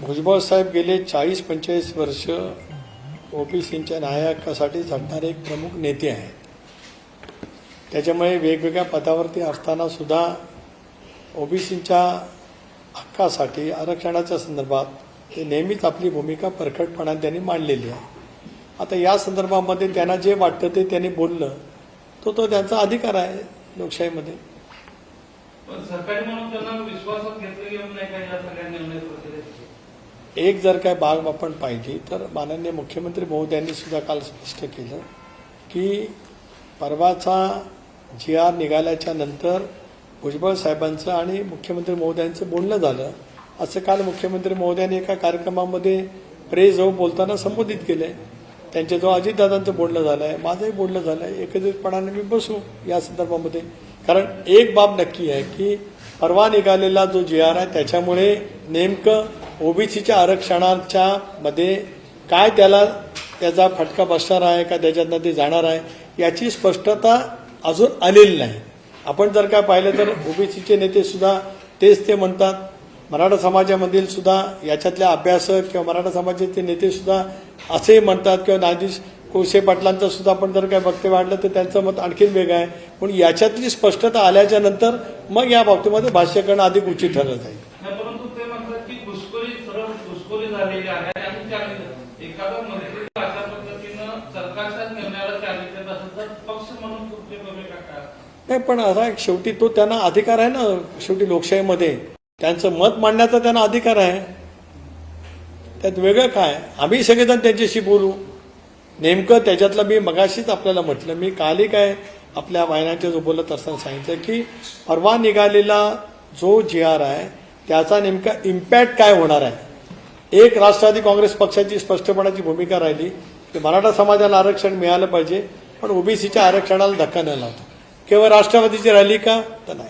भुजबळ साहेब गेले चाळीस पंचेचाळीस वर्ष ओबीसींच्या नायकासाठी झटणारे एक प्रमुख नेते आहेत. त्याच्यामुळे वेगवेगळ्या पदावरती असताना सुद्धा ओबीसींच्या हक्कासाठी आरक्षणाच्या संदर्भात ते नेहमीच आपली भूमिका परखडपणाने त्यांनी मांडलेली आहे. आता या संदर्भामध्ये त्यांना जे वाटतं ते त्यांनी बोललं तो तो त्यांचा अधिकार आहे लोकशाहीमध्ये. सरकारी म्हणून त्यांना विश्वासात घेतलं गेलं नाही का या सगळ्या निर्णय प्रक्रियेत एक जर काय बाब आपण पाहिली तर माननीय मुख्यमंत्री महोदयांनी सुद्धा काल स्पष्ट केलं की परवाचा जी आर निघाल्याच्या नंतर भुजबळ साहेबांचं आणि मुख्यमंत्री महोदयांचं बोलणं झालं. असं काल मुख्यमंत्री महोदयांनी एका कार्यक्रमामध्ये प्रेस जवळ बोलताना संबोधित केलंय. त्यांच्याजवळ अजितदादांचं बोलणं झालं आहे माझंही बोलणं झालं आहे एकत्रितपणाने मी बसू या संदर्भामध्ये. कारण एक बाब नक्की आहे की परवा निघालेला जो जी आर आहे त्याच्यामुळे नेमकं ओबीसीच्या आरक्षणाच्या मध्ये काय त्याला त्याचा फटका बसणार आहे का त्याच्यातनं ते जाणार आहे याची स्पष्टता अजून आलेली नाही. आपण जर काय पाहिलं तर ओबीसीचे नेते सुद्धा तेच ते म्हणतात. मराठा समाजामधील सुद्धा याच्यातल्या अभ्यासक किंवा मराठा समाजाचे नेते सुद्धा असे म्हणतात किंवा नागेश कोळसे पाटलांचं सुद्धा आपण जर काय वक्ते वाढलं तर त्यांचं मत आणखीन वेगळं आहे. पण याच्यातली स्पष्टता आल्याच्यानंतर मग या बाबतीमध्ये भाष्य करणं अधिक उचित ठरलं जाईल नाही, परंतु ते म्हणतात की घुसखोरी झालेली आहे आणि चॅलेंज एखादा मंत्री अशा पद्धतीनं सरकारच्याच निर्णयाला चॅलेंज देत असेल तर पक्ष म्हणून तुमची भूमिका काय नाही पण असा एक शेवटी तो त्यांना अधिकार आहे ना शेवटी लोकशाहीमध्ये. त्यांचं मत मांडण्याचा त्यांना अधिकार आहे. त्यात वेगळं काय? आम्ही सगळेजण त्यांच्याशी बोलू. नेमकं त्याच्यातलं मी मगाशीच आपल्याला म्हटलं मी कालही काय आपल्या वायनाच्या जो बोलत असताना सांगितलं की परवा निघालेला जो जी आर आहे त्याचा नेमका इम्पॅक्ट काय होणार आहे? एक राष्ट्रवादी काँग्रेस पक्षाची स्पष्टपणाची भूमिका राहिली की मराठा समाजाला आरक्षण मिळालं पाहिजे पण ओबीसीच्या आरक्षणाला धक्का न लावता केवळ राष्ट्रवादीची राहिली का? तर नाही.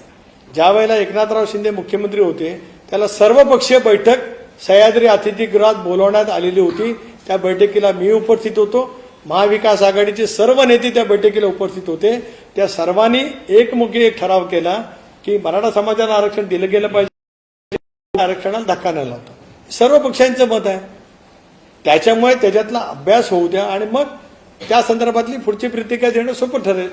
ज्या वेळेला एकनाथराव शिंदे मुख्यमंत्री होते त्याला सर्वपक्षीय बैठक सह्याद्री अतिथीगृहात बोलवण्यात आलेली होती. त्या बैठकीला मी उपस्थित होतो. महाविकास आघाडीचे सर्व नेते त्या बैठकीला उपस्थित होते. त्या सर्वांनी एकमुखी एक ठराव केला की मराठा समाजाला आरक्षण दिलं गेलं पाहिजे. आरक्षणाला धक्का न लावता सर्व पक्षांचं मत आहे. त्याच्यामुळे त्याच्यातला अभ्यास होऊ द्या आणि मग त्या संदर्भातली पुढची प्रतिक्रिया देणं सोपं ठरेल.